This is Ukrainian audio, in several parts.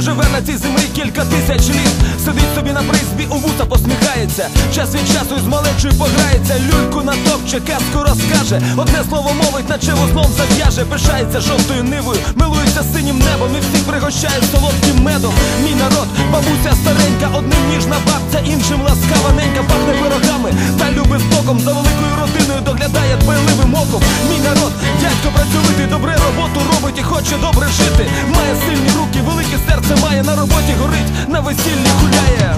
живе на цій землі тисяч літ. Сидить собі на призбі, у вуса посміхається. Час від часу із малечою пограється. Люльку натопче, казку розкаже. Одне слово мовить, наче вузлом зав'яже. Пишається жовтою нивою, милується синім небом. І всіх пригощає солодким медом. Мій народ, бабуся старенька Одним ніжна бабця, іншим ласкава ненька. Пахне пирогами та любить током За великою родиною доглядає дбайливим оком. Мій народ, дядько працьовитий, добре роботу робить і хоче добре жити. Має сильні руки, велике серце має на роботі горить, на весіллі гуляє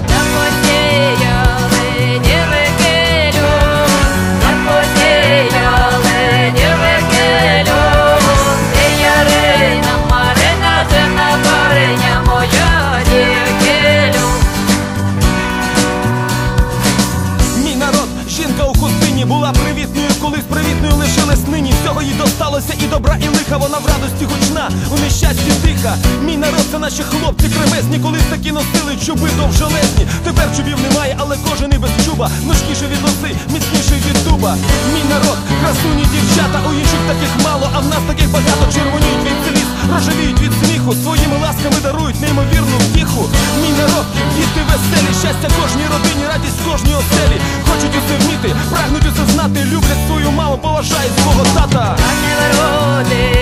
у була привітною, колись привітною лишилась нині. Всього їй досталося і добра, і лиха. Вона в радості гучна, у нещасті тиха. Мій народ, це наші хлопці кремезні, колись такі носили чуби довжелезні. Тепер чубів немає, але кожен і без чуба. Ножкіше від носи, міцніший від дуба. Мій народ, красуні дівчата, у інших таких мало, а в нас таких багато червоніють від сліз, рожевіють від сміху. Своїми ласками дарують неймовірну втіху. Мій народ, діти веселі, щастя кожній родині, радість кожній оселі. Хочуть вміти, прагнуть усе знати, люблять свою маму, поважають свого тата. Так не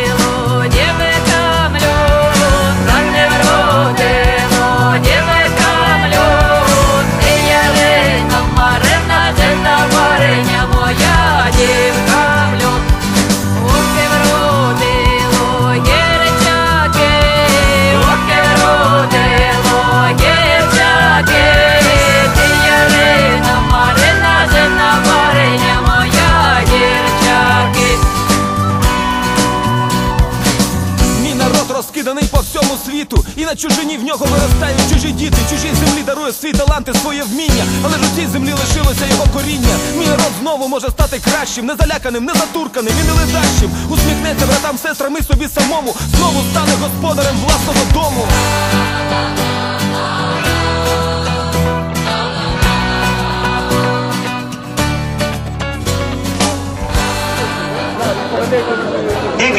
на чужині в нього виростають чужі діти. Чужій землі дарує свій таланти, своє вміння. Але ж у цій землі лишилося його коріння. Мій народ знову може стати кращим, не заляканим, не затурканим і не ледащим. Усміхнеться братам, сестрам і собі самому. Знову стане господарем власного дому.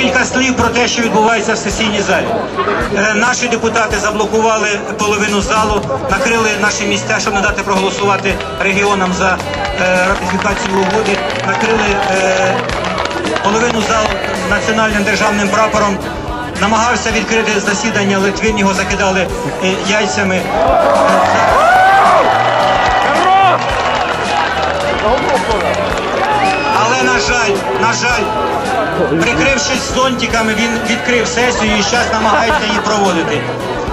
Декілька слів про те, що відбувається в сесійній залі. Е, Наші депутати заблокували половину залу, накрили наші місця, щоб не дати проголосувати регіонам за е, ратифікацію угоди. Накрили е, половину залу національним державним прапором. Намагався відкрити засідання Литвин, його закидали яйцями. Але на жаль, на жаль, прикрившись зонтиками, він відкрив сесію і зараз намагається її проводити.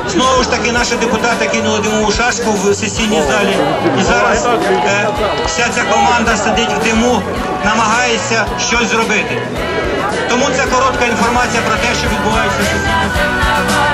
Знову ж таки, наші депутати кинули димову шашку в сесійній залі. І зараз е, вся ця команда сидить в диму, намагається щось зробити. Тому це коротка інформація про те, що відбувається в сесійній залі.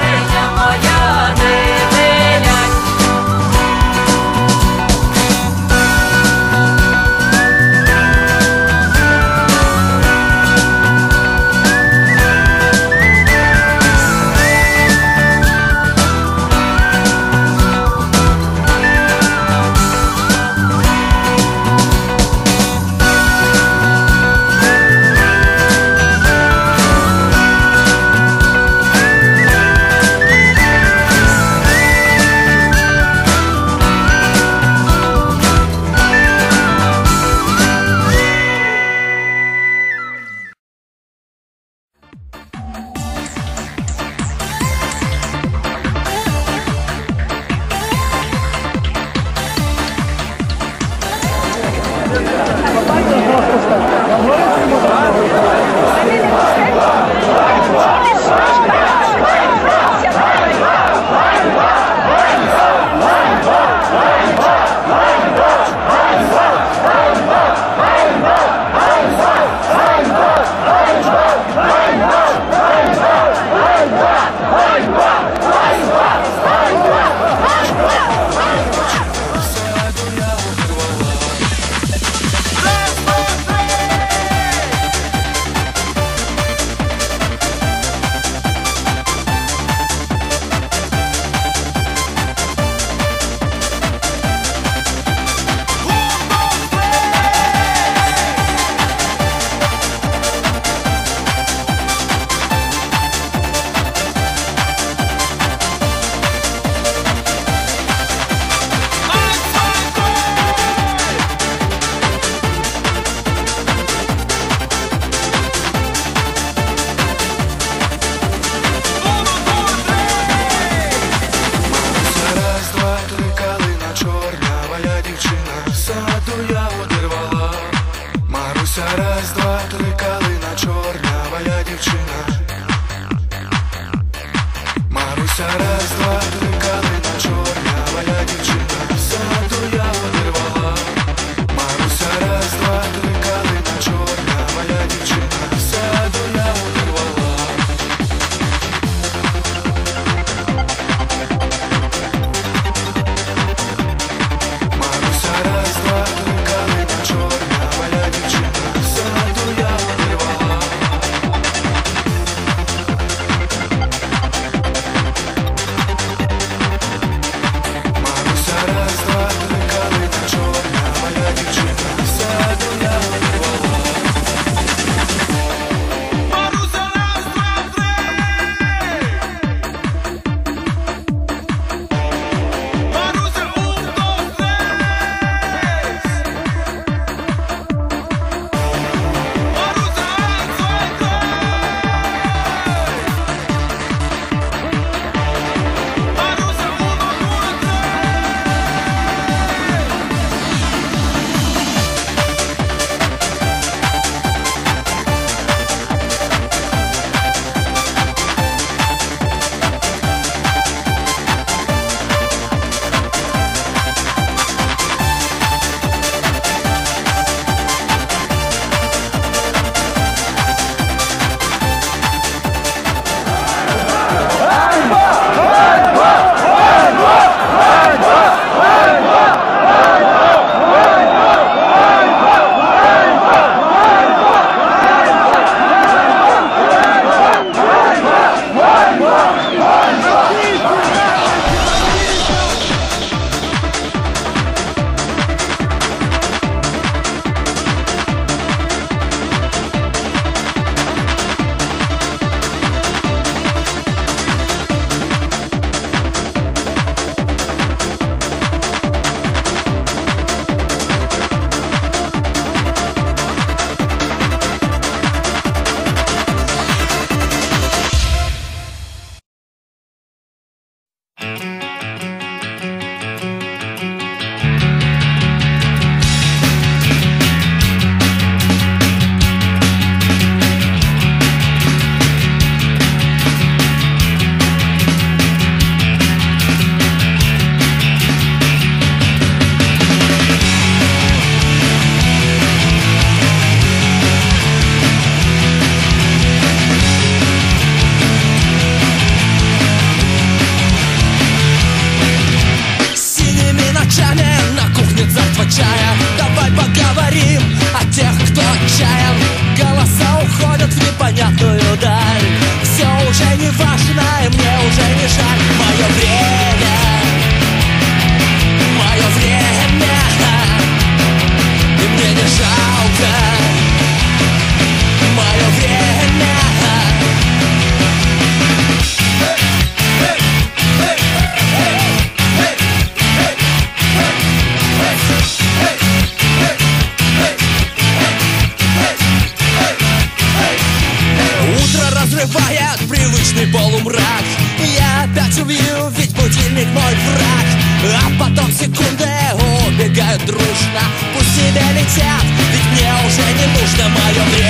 Дружно Пусть себе летят, ведь мне уже не нужно мое время